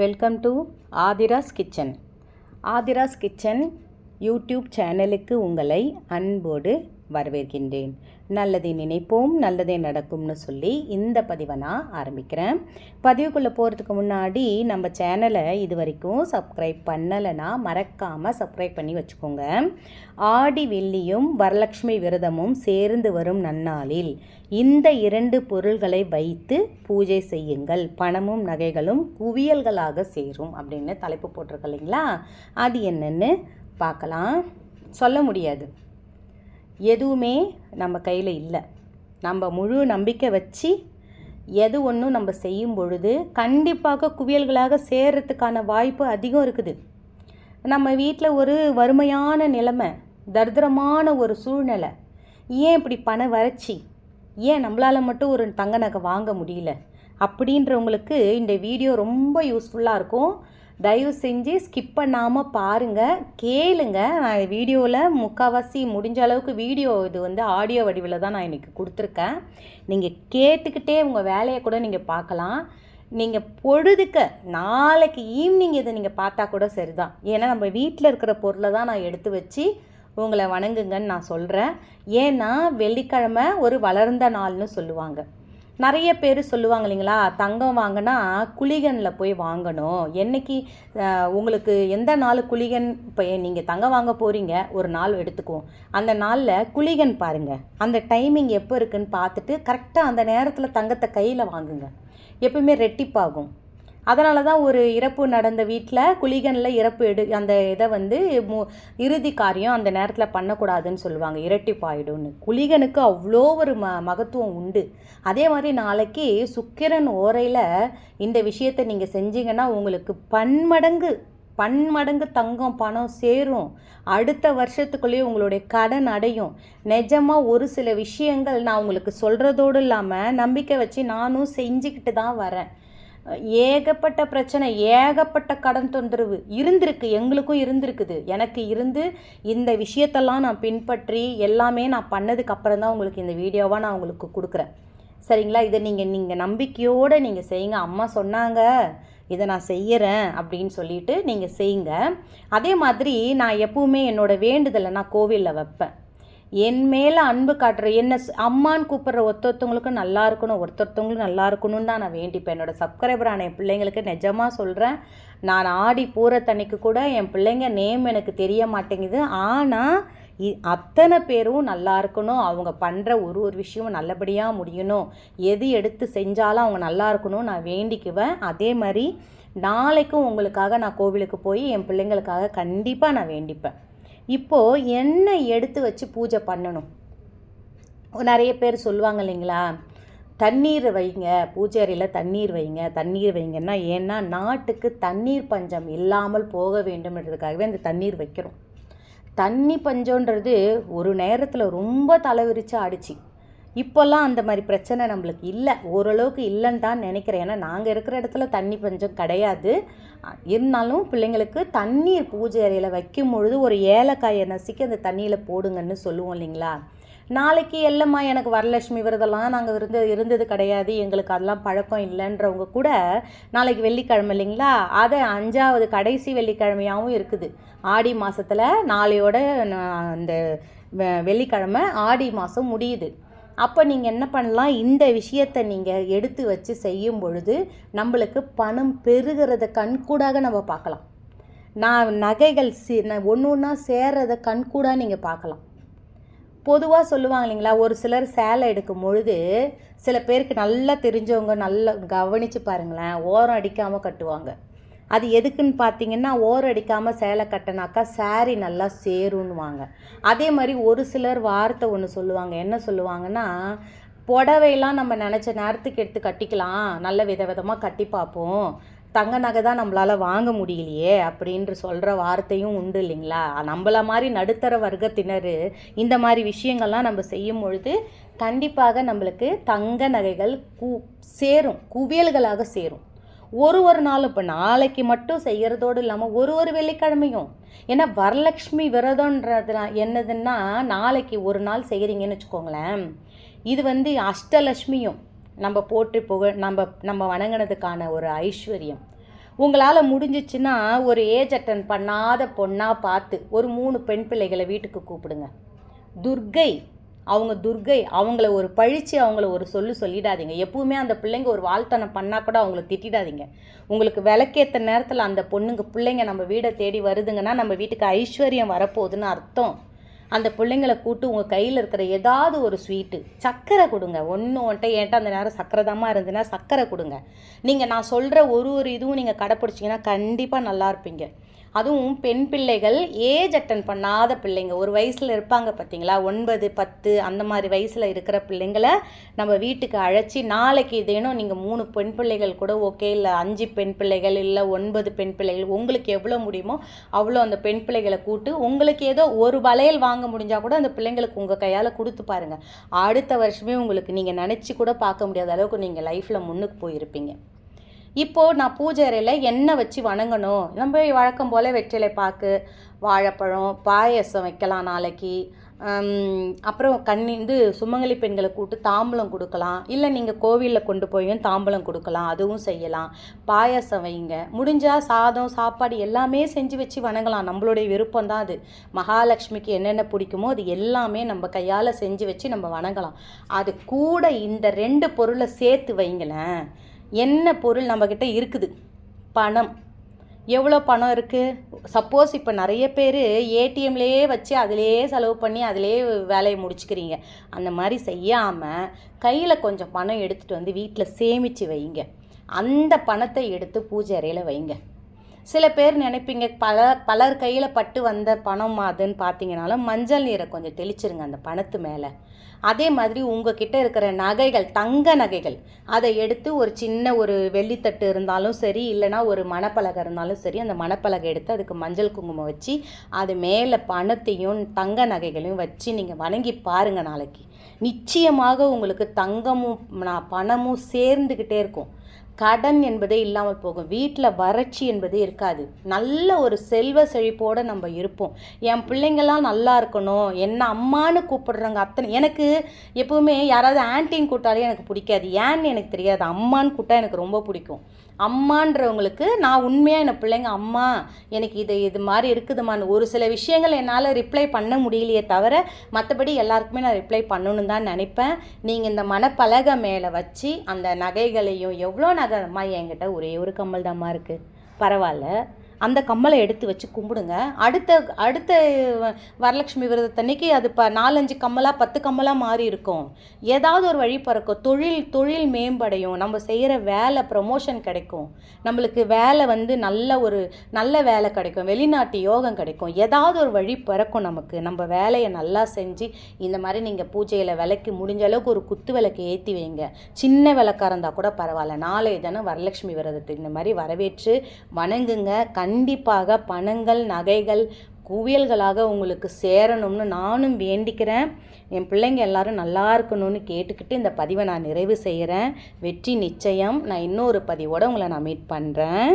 Welcome to Aadhira's kitchen Aadhira's kitchen YouTube சேனலுக்கு உங்களை அன்போடு வரவேற்கின்றேன். நல்லதை நினைப்போம் நல்லதே நடக்கும்னு சொல்லி இந்த பதிவை நான் ஆரம்பிக்கிறேன். பதிவுக்குள்ளே போகிறதுக்கு முன்னாடி நம்ம சேனலை இது வரைக்கும் சப்ஸ்கிரைப் பண்ணலைன்னா மறக்காமல் சப்ஸ்கிரைப் பண்ணி வச்சுக்கோங்க. ஆடி வெள்ளியும் வரலட்சுமி விரதமும் சேர்ந்து வரும் நன்னாளில் இந்த இரண்டு பொருள்களை வைத்து பூஜை செய்யுங்கள். பணமும் நகைகளும் குவியல்களாக சேரும் அப்படின்னு தலைப்பு போட்டிருக்கு இல்லைங்களா? அது என்னென்னு பார்க்கலாம். சொல்ல முடியாது. எதுவுமே நம்ம கையில் இல்லை. நம்ம முழு நம்பிக்கை வச்சு எது ஒன்றும் நம்ம செய்யும் பொழுது கண்டிப்பாக குவியல்களாக சேர்றதுக்கான வாய்ப்பு அதிகம் இருக்குது. நம்ம வீட்டில் ஒரு வறுமையான நிலைமை தரித்திரமான ஒரு சூழ்நிலை ஏன் இப்படி பண வறட்சி ஏன் நம்மளால் மட்டும் ஒரு தங்க நகை வாங்க முடியல? அப்படின்றவங்களுக்கு இந்த வீடியோ ரொம்ப யூஸ்ஃபுல்லாக இருக்கும். தயவு செஞ்சு ஸ்கிப் பண்ணாமல் பாருங்கள் கேளுங்க. நான் வீடியோவில் முக்கால்வாசி முடிஞ்ச அளவுக்கு வீடியோ இது வந்து ஆடியோ வடிவில் தான் நான் இன்றைக்கி கொடுத்துருக்கேன். நீங்கள் கேட்டுக்கிட்டே உங்கள் வேலையை கூட நீங்கள் பார்க்கலாம். நீங்கள் பொழுதுக்க நாளைக்கு ஈவினிங் இதை நீங்கள் பார்த்தா கூட சரிதான். ஏன்னா நம்ம வீட்டில் இருக்கிற பொருளை தான் நான் எடுத்து வச்சு உங்களை வணங்குங்கன்னு நான் சொல்கிறேன் ஏன்னா வெள்ளிக்கிழமை ஒரு வளர்ந்த நாள்னு சொல்லுவாங்க. நிறைய பேர் சொல்லுவாங்க இல்லைங்களா தங்கம் வாங்கினா குளிகனில் போய் வாங்கணும். என்னைக்கு உங்களுக்கு எந்த நாள் குளிகன் இப்போ நீங்கள் தங்கம் வாங்க போகிறீங்க ஒரு நாள் எடுத்துக்குவோம். அந்த நாளில் குளிகன் பாருங்கள் அந்த டைமிங் எப்போ இருக்குன்னு பார்த்துட்டு கரெக்டாக அந்த நேரத்தில் தங்கத்தை கையில் வாங்குங்க. எப்பவுமே ரெட்டிப்பாகும். அதனால தான் ஒரு இறப்பு நடந்த வீட்டில் குளிகனில் இறப்பு எடு அந்த இதை வந்து மு இறுதி காரியம் அந்த நேரத்தில் பண்ணக்கூடாதுன்னு சொல்லுவாங்க. இரட்டிப்பாயிடும்னு குளிகனுக்கு அவ்வளோ ஒரு ம மகத்துவம் உண்டு. அதே மாதிரி நாளைக்கு சுக்கிரன் ஓரையில் இந்த விஷயத்தை நீங்கள் செஞ்சீங்கன்னா உங்களுக்கு பன்மடங்கு பன்மடங்கு தங்கம் பணம் சேரும். அடுத்த வருஷத்துக்குள்ளேயே உங்களுடைய கடன் அடையும். நிஜமாக ஒரு சில விஷயங்கள் நான் உங்களுக்கு சொல்கிறதோடு இல்லாமல் நம்பிக்கை வச்சு நானும் செஞ்சுக்கிட்டு தான் வரேன். ஏகப்பட்ட பிரச்சனை ஏகப்பட்ட கடன் தொந்தரவு இருந்திருக்கு எங்களுக்கும் இருந்திருக்குது. எனக்கு இருந்து இந்த விஷயத்தெல்லாம் நான் பின்பற்றி எல்லாமே நான் பண்ணதுக்கு அப்புறம் தான் உங்களுக்கு இந்த வீடியோவாக நான் உங்களுக்கு கொடுக்குறேன். சரிங்களா? இதை நீங்கள் நீங்கள் நம்பிக்கையோடு நீங்கள் செய்யுங்க. அம்மா சொன்னாங்க இதை நான் செய்கிறேன் அப்படின்னு சொல்லிட்டு நீங்கள் செய்யுங்க. அதே மாதிரி நான் எப்பவுமே என்னோட வேண்டுதலை நான் கோவிலில் வைப்பேன். என் மேலே அன்பு காட்டுற என்ன அம்மான்னு கூப்பிட்ற ஒருத்தொருத்தவங்களுக்கும் நல்லா இருக்கணும் ஒருத்தொருத்தவங்களும் நல்லா இருக்கணும்னு தான் நான் வேண்டிப்பேன். என்னோட சப்ஸ்கிரைபரான என் பிள்ளைங்களுக்கு நிஜமாக சொல்கிறேன் நான் ஆடி பூரத்தன்னைக்கு கூட என் பிள்ளைங்க நேம் எனக்கு தெரிய மாட்டேங்குது. ஆனால் இ- அத்தனை பேரும் நல்லா இருக்கணும் அவங்க பண்ணுற ஒரு ஒரு விஷயமும் நல்லபடியாக முடியணும். எது எடுத்து செஞ்சாலும் அவங்க நல்லா இருக்கணும் நான் வேண்டிக்குவேன். அதே மாதிரி நாளைக்கும் உங்களுக்காக நான் கோவிலுக்கு போய் என் பிள்ளைங்களுக்காக கண்டிப்பாக நான் வேண்டிப்பேன். இப்போது என்ன எடுத்து வச்சு பூஜை பண்ணணும்? நிறைய பேர் சொல்லுவாங்க இல்லைங்களா? தண்ணீர் வைங்க பூஜை அறையில் தண்ணீர் வைங்க தண்ணீர் வைங்கன்னா ஏன்னா நாட்டுக்கு தண்ணீர் பஞ்சம் இல்லாமல் போக வேண்டும்ன்றதுக்காகவே அந்த தண்ணீர் வைக்கிறோம். தண்ணி பஞ்சம்ன்றது ஒரு நேரத்தில் ரொம்ப தலைவிரிச்சு ஆடிச்சு இப்போல்லாம் அந்த மாதிரி பிரச்சனை நம்மளுக்கு இல்லை. ஓரளவுக்கு இல்லைன்னு தான் நினைக்கிறேன். ஏன்னா நாங்கள் இருக்கிற இடத்துல தண்ணி பஞ்சம் கிடையாது. இருந்தாலும் பிள்ளைங்களுக்கு தண்ணீர் பூஜை அறையில் வைக்கும் பொழுது ஒரு ஏலக்காயை நசுக்கி அந்த தண்ணியில் போடுங்கன்னு சொல்லுவோம் இல்லைங்களா? நாளைக்கு எல்லம்மா எனக்கு வரலட்சுமி விரதெல்லாம் நாங்கள் இருந்து இருந்தது கிடையாது. எங்களுக்கு அதெல்லாம் பழக்கம் இல்லைன்றவங்க கூட நாளைக்கு வெள்ளிக்கிழமை இல்லைங்களா? அதை அஞ்சாவது கடைசி வெள்ளிக்கிழமையாகவும் இருக்குது. ஆடி மாதத்தில் நாளையோட நான் அந்த வெ- வெள்ளிக்கிழமை ஆடி மாதம் முடியுது. அப்போ நீங்கள் என்ன பண்ணலாம்? இந்த விஷயத்தை நீங்கள் எடுத்து வச்சு செய்யும் பொழுது நம்மளுக்கு பணம் பெருகிறத கண்கூடாக நம்ம பார்க்கலாம். நான் நகைகள் சி ஒன்று ஒன்றா சேர்றத கண்கூடாக நீங்கள் பார்க்கலாம். பொதுவாக சொல்லுவாங்க இல்லைங்களா? ஒரு சிலர் சேலை எடுக்கும் பொழுது சில பேருக்கு நல்லா தெரிஞ்சவங்க நல்லா கவனித்து பாருங்களேன் ஓரம் அடிக்காமல் கட்டுவாங்க. அது எதுக்குன்னு பார்த்தீங்கன்னா ஓர் அடிக்காமல் சேலை கட்டினாக்கா சாரி நல்லா சேருன்னுவாங்க. அதே மாதிரி ஒரு சிலர் வார்த்தை ஒன்று சொல்லுவாங்க. என்ன சொல்லுவாங்கன்னா புடவையெல்லாம் நம்ம நினச்ச நேரத்துக்கு எடுத்து கட்டிக்கலாம். நல்ல விதவிதமாக கட்டி பார்ப்போம். தங்க நகை தான் நம்மளால் வாங்க முடியலையே அப்படின்று சொல்கிற வார்த்தையும் உண்டு இல்லைங்களா? நம்மள மாதிரி நடுத்தர வர்க்கத்தினர் இந்த மாதிரி விஷயங்கள்லாம் நம்ம செய்யும் பொழுது கண்டிப்பாக நம்மளுக்கு தங்க நகைகள் கு சேரும். குவியல்களாக சேரும். ஒரு ஒரு நாள் இப்போ நாளைக்கு மட்டும் செய்கிறதோடு இல்லாமல் ஒரு ஒரு வெள்ளிக்கிழமையும். ஏன்னா வரலட்சுமி விரதம்ன்றது என்னதுன்னா நாளைக்கு ஒரு நாள் செய்கிறீங்கன்னு வச்சுக்கோங்களேன். இது வந்து அஷ்டலட்சுமியும் நம்ம போற்றி புகழ் நம்ம நம்ம வணங்கினதுக்கான ஒரு ஐஸ்வர்யம். உங்களால் முடிஞ்சிச்சுன்னா ஒரு ஏஜ் அட்டன் பண்ணாத பொண்ணாக பார்த்து ஒரு மூணு பெண் பிள்ளைகளை வீட்டுக்கு கூப்பிடுங்க. துர்கை அவங்க துர்கை அவங்கள ஒரு பழிச்சு அவங்கள ஒரு சொல்லு சொல்லிடாதீங்க. எப்பவுமே அந்த பிள்ளைங்க ஒரு வாழ்த்தனை பண்ணால் கூட அவங்கள திட்டிடாதீங்க. உங்களுக்கு விளக்கேற்ற நேரத்தில் அந்த பொண்ணுங்க பிள்ளைங்க நம்ம வீடை தேடி வருதுங்கன்னா நம்ம வீட்டுக்கு ஐஸ்வர்யம் வரப்போகுதுன்னு அர்த்தம். அந்த பிள்ளைங்களை கூட்டு உங்கள் கையில் இருக்கிற ஏதாவது ஒரு ஸ்வீட்டு சர்க்கரை கொடுங்க. ஒன்று ஒன்ட்ட ஏன்ட்ட அந்த நேரம் சக்கரை தாம்மா இருந்துன்னா சர்க்கரை கொடுங்க. நீங்கள் நான் சொல்கிற ஒரு ஒரு இதுவும் நீங்கள் கடைப்பிடிச்சிங்கன்னா கண்டிப்பாக நல்லா இருப்பீங்க. அதுவும் பெண் பிள்ளைகள் ஏஜ் அட்டன் பண்ணாத பிள்ளைங்க. ஒரு வயசில் இருப்பாங்க பார்த்தீங்களா ஒன்பது பத்து அந்த மாதிரி வயசில் இருக்கிற பிள்ளைங்களை நம்ம வீட்டுக்கு அழைச்சி நாளைக்கு இதேனும் நீங்கள் மூணு பெண் பிள்ளைகள் கூட ஓகே இல்லை அஞ்சு பெண் பிள்ளைகள் இல்லை ஒன்பது பெண் பிள்ளைகள் உங்களுக்கு எவ்வளோ முடியுமோ அவ்வளோ அந்த பெண் பிள்ளைகளை கூட்டு உங்களுக்கு ஏதோ ஒரு வளையல் வாங்க முடிஞ்சால் கூட அந்த பிள்ளைங்களுக்கு உங்கள் கையால் கொடுத்து பாருங்கள் அடுத்த வருஷமே உங்களுக்கு நீங்கள் நினச்சி கூட பார்க்க முடியாத அளவுக்கு நீங்கள் லைஃப்பில் முன்னுக்கு போயிருப்பீங்க. இப்போது நான் பூஜை அறையில் எண்ணெய் வச்சு வணங்கணும். நம்ம வழக்கம் போல் வெற்றிலை பாக்கு வாழைப்பழம் பாயசம் வைக்கலாம் நாளைக்கு. அப்புறம் கண்ணி இது சுமங்கலி பெண்களை கூட்டு தாம்பூலம் கொடுக்கலாம். இல்லை நீங்கள் கோவிலில் கொண்டு போயும் தாம்பூலம் கொடுக்கலாம். அதுவும் செய்யலாம். பாயாசம் வைங்க. முடிஞ்சால் சாதம் சாப்பாடு எல்லாமே செஞ்சு வச்சு வணங்கலாம். நம்மளுடைய விருப்பம் தான் அது. மகாலட்சுமிக்கு என்னென்ன பிடிக்குமோ அது எல்லாமே நம்ம கையால் செஞ்சு வச்சு நம்ம வணங்கலாம். அது கூட இந்த ரெண்டு பொருளை சேர்த்து வைங்களேன். என்ன பொருள் நம்மக்கிட்ட இருக்குது? பணம். எவ்வளோ பணம் இருக்குது சப்போஸ் இப்போ நிறைய பேர் ஏடிஎம்லேயே வச்சு அதிலேயே செலவு பண்ணி அதிலேயே வேலையை முடிச்சுக்கிறீங்க. அந்த மாதிரி செய்யாமல் கையில் கொஞ்சம் பணம் எடுத்துகிட்டு வந்து வீட்டில் சேமித்து வைங்க. அந்த பணத்தை எடுத்து பூஜை அறையில் வைங்க. சில பேர் நினைப்பீங்க பல பலர் கையில் பட்டு வந்த பணம் அதுன்னு பார்த்தீங்கனாலும் மஞ்சள் நீரை கொஞ்சம் தெளிச்சிருங்க அந்த பணத்து மேலே. அதே மாதிரி உங்ககிட்ட இருக்கிற நகைகள் தங்க நகைகள் அதை எடுத்து ஒரு சின்ன ஒரு வெள்ளித்தட்டு இருந்தாலும் சரி இல்லைனா ஒரு மணப்பலகை இருந்தாலும் சரி அந்த மணப்பலகை எடுத்து அதுக்கு மஞ்சள் குங்குமம் வச்சு அது மேலே பணத்தையும் தங்க நகைகளையும் வச்சு நீங்கள் வணங்கி பாருங்கள் நாளைக்கு. நிச்சயமாக உங்களுக்கு தங்கமும் நான் பணமும் சேர்ந்துக்கிட்டே இருக்கும். கடன் என்பதே இல்லாமல் போகும். வீட்டில் வறட்சி என்பதே இருக்காது. நல்ல ஒரு செல்வ செழிப்போடு நம்ம இருப்போம். என் பிள்ளைங்கள்லாம் நல்லா இருக்கணும். என்ன அம்மான்னு கூப்பிடுறாங்க அத்தனை எனக்கு எப்போவுமே யாராவது ஆன்ட்டின்னு கூப்பிட்டாலே எனக்கு பிடிக்காது. ஏன்னு எனக்கு தெரியாது. அம்மான்னு கூப்பிட்டா எனக்கு ரொம்ப பிடிக்கும். அம்மான்றவங்களுக்கு நான் உண்மையாக என் பிள்ளைங்க அம்மா எனக்கு இது இது மாதிரி இருக்குதுமான்னு ஒரு சில விஷயங்கள் என்னால் ரிப்ளை பண்ண முடியலையே தவிர மற்றபடி எல்லாருக்குமே நான் ரிப்ளை பண்ணணுன்னு தான் நினைப்பேன். நீங்கள் இந்த மனப்பலகை மேலே வச்சு அந்த நகைகளையும் எவ்வளோ நகை அம்மா என்கிட்ட ஒரே ஒரு கம்மல் தாம்மா இருக்குது பரவாயில்ல. அந்த கம்மலை எடுத்து வச்சு கும்பிடுங்க. அடுத்த அடுத்த வ- வரலட்சுமி விரதத்தன்னைக்கு அது இப்போ நாலஞ்சு கம்மலாக பத்து கம்மலாக மாறி இருக்கும். ஏதாவது ஒரு வழி பிறக்கும். தொழில் தொழில் மேம்படையும். நம்ம செய்கிற வேலை ப்ரமோஷன் கிடைக்கும். நம்மளுக்கு வேலை வந்து நல்ல ஒரு நல்ல வேலை கிடைக்கும். வெளிநாட்டு யோகம் கிடைக்கும். ஏதாவது ஒரு வழி பிறக்கும் நமக்கு. நம்ம வேலையை நல்லா செஞ்சு இந்த மாதிரி நீங்கள் பூஜையில் விளக்கி முடிஞ்ச அளவுக்கு ஒரு குத்து விளக்கு ஏற்றி வைங்க. சின்ன விளக்காக இருந்தால் கூட பரவாயில்ல. நாளை தானே வரலட்சுமி விரதத்தை இந்த மாதிரி வரவேற்று வணங்குங்க. கண் கண்டிப்பாக பணங்கள் நகைகள் குவியல்களாக உங்களுக்கு சேரணும்னு நானும் வேண்டிக்கிறேன். என் பிள்ளைங்க எல்லாரும் நல்லா இருக்கணும்னு கேட்டுக்கிட்டு இந்த பதிவை நான் நிறைவு செய்கிறேன். வெற்றி நிச்சயம். நான் இன்னொரு பதிவோட உங்களை நான் மீட் பண்ணுறேன்